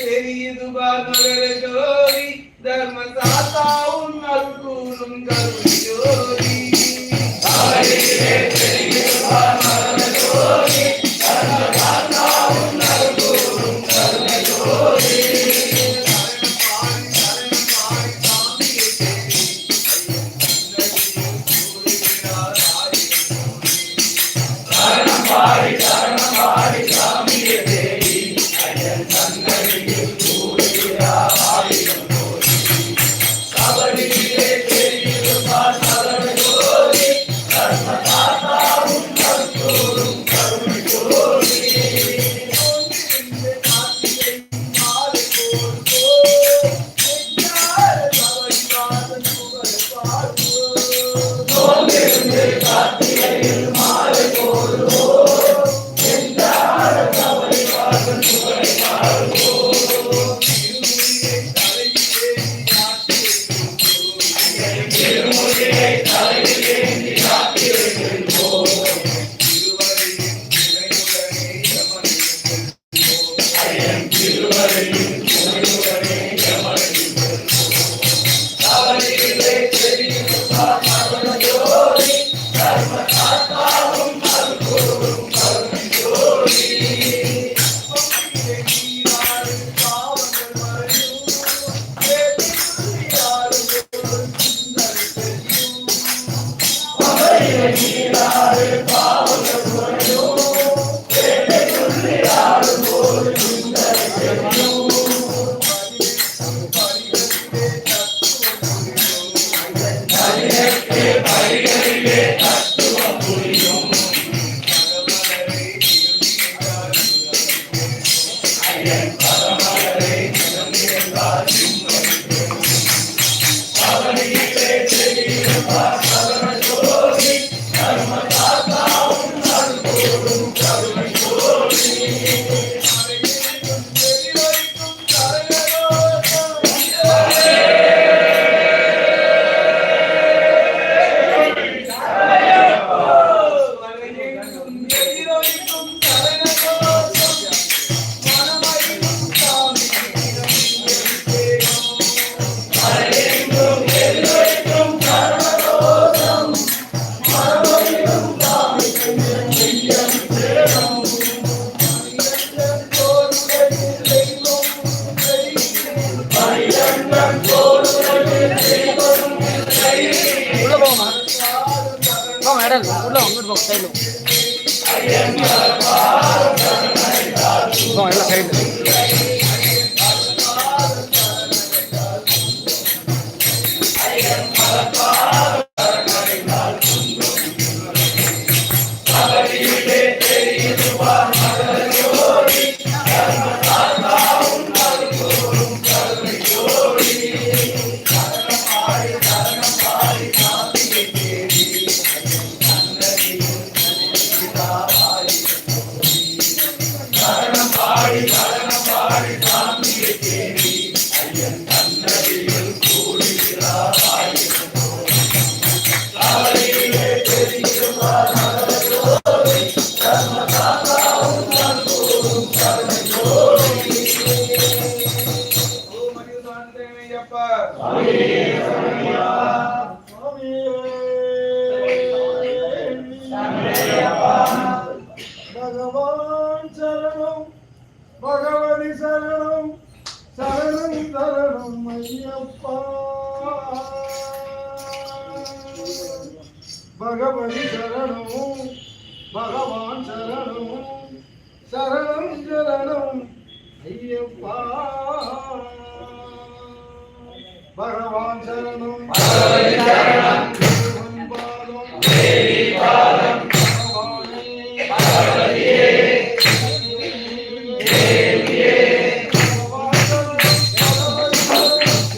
தெரியுது மகர ஜோதி ధర్మ సాతా ఉన్న போங்க இடம் இல்லை. உள்ள வாங்க, இங்கிட்டு போங்க சைடில் பகவான் சரணம் பகவதி சரணம் சரணம் சரணம் ஐயப்பா பகவதி சரணம் பகவான் சரணம் சரணம் சரணம் ஐயப்பா. பகவான் சரணம்